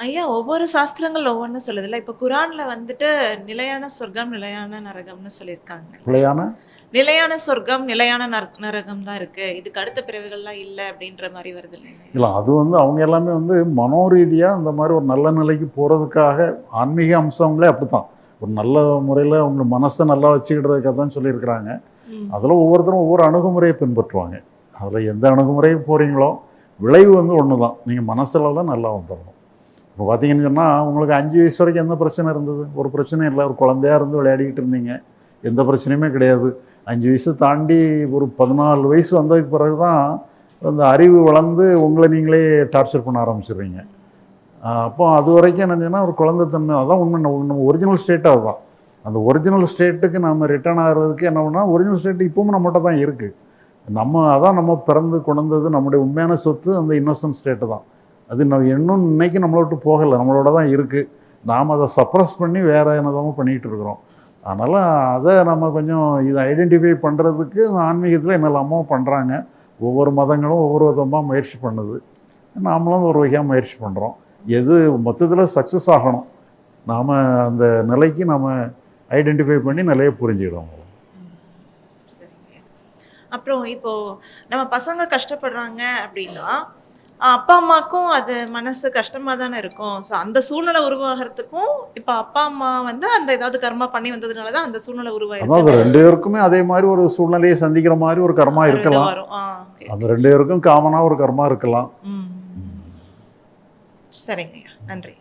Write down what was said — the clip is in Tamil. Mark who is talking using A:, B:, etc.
A: ஐயா ஒவ்வொரு சாஸ்திரங்கள் ஒவ்வொன்றும் சொல்லுதுல்ல. இப்போ குரான்ல வந்துட்டு நிலையான சொர்க்கம் நிலையான நரகம்னு சொல்லியிருக்காங்க.
B: பிள்ளையான
A: நிலையான சொர்க்கம் நிலையான நர- நரகம் தான் இருக்கு. இதுக்கு அடுத்த பிறவிகள்லாம் இல்லை அப்படின்ற மாதிரி வருது
B: இல்லை அது வந்து அவங்க எல்லாமே வந்து மனோரீதியாக இந்த மாதிரி ஒரு நல்ல நிலைக்கு போகிறதுக்காக ஆன்மீக அம்சங்களே அப்படி தான் ஒரு நல்ல முறையில் அவங்க மனசை நல்லா வச்சுக்கிடுறதுக்காக தான் சொல்லியிருக்கிறாங்க. அதில் ஒவ்வொருத்தரும் ஒவ்வொரு அணுகுமுறையை பின்பற்றுவாங்க. அதில் எந்த அணுகுமுறைக்கு போகிறீங்களோ விளைவு வந்து ஒன்று தான் நீங்கள் மனசில் தான் நல்லா வந்துடணும். இப்போ பார்த்தீங்கன்னு சொன்னால் உங்களுக்கு அஞ்சு வயசு வரைக்கும் எந்த பிரச்சனை இருந்தது? ஒரு பிரச்சனையும் இல்லை. ஒரு குழந்தையா இருந்து விளையாடிக்கிட்டு இருந்தீங்க. எந்த பிரச்சனையுமே கிடையாது. அஞ்சு வயசு தாண்டி ஒரு பதினாலு வயசு வந்ததுக்கு பிறகு தான் அந்த அறிவு வளர்ந்து உங்களை நீங்களே டார்ச்சர் பண்ண ஆரம்பிச்சிடுறீங்க அப்போ அது வரைக்கும் என்னன்னா ஒரு குழந்தைத்தன்மை அதான் உண்மை. நம்ம ஒரிஜினல் ஸ்டேட் அதுதான். அந்த ஒரிஜினல் ஸ்டேட்டுக்கு நம்ம ரிட்டர்ன் ஆகிறதுக்கு என்ன பண்ணால் ஒரிஜினல் ஸ்டேட் இப்பவும் நம்மகிட்ட தான் இருக்குது நம்ம அதான் நம்ம பிறந்து கொண்டது நம்முடைய உண்மையான சொத்து அந்த இன்னோசன்ட் ஸ்டேட்டு தான். அது நம்ம இன்னும் இன்னைக்கு நம்மளை விட்டு போகலை. நம்மளோட தான் இருக்குது நாம் அதை சப்ரஸ் பண்ணி வேறு என்னதாமோ பண்ணிகிட்டு இருக்கிறோம். அதனால் அதை நம்ம கொஞ்சம் இதை ஐடென்டிஃபை பண்ணுறதுக்கு ஆன்மீகத்தில் என்னெல்லாமோ பண்ணுறாங்க ஒவ்வொரு மதங்களும் ஒவ்வொரு விதமாக முயற்சி பண்ணுது. நாமளும் ஒரு வகையாக முயற்சி பண்ணுறோம் எது மொத்தத்தில் சக்ஸஸ் ஆகணும். நாம் அந்த நிலைக்கு நம்ம ஐடென்டிஃபை பண்ணி நிலையை
A: புரிஞ்சுக்கிறோம். அப்புறம் இப்போ நம்ம பசங்க கஷ்டப்படுறாங்க அப்படின்னா அப்பா அம்மாக்கும் அது மனசு கஷ்டமா தானே இருக்கும். ஸோ அந்த சூழ்நிலை உருவாகிறதுக்கும் இப்போ அப்பா அம்மா வந்து அந்த ஏதாவது கர்மா பண்ணி வந்ததுனால தான் அந்த சூழ்நிலை உருவாயிருக்கு.
B: ரெண்டு பேருக்குமே அதே மாதிரி ஒரு சூழ்நிலையை சந்திக்கிற மாதிரி ஒரு கர்மா இருக்கலாம். அந்த ரெண்டு பேருக்கும் காமனாக ஒரு கர்மா இருக்கலாம்.
A: சரிங்கய்யா. நன்றி.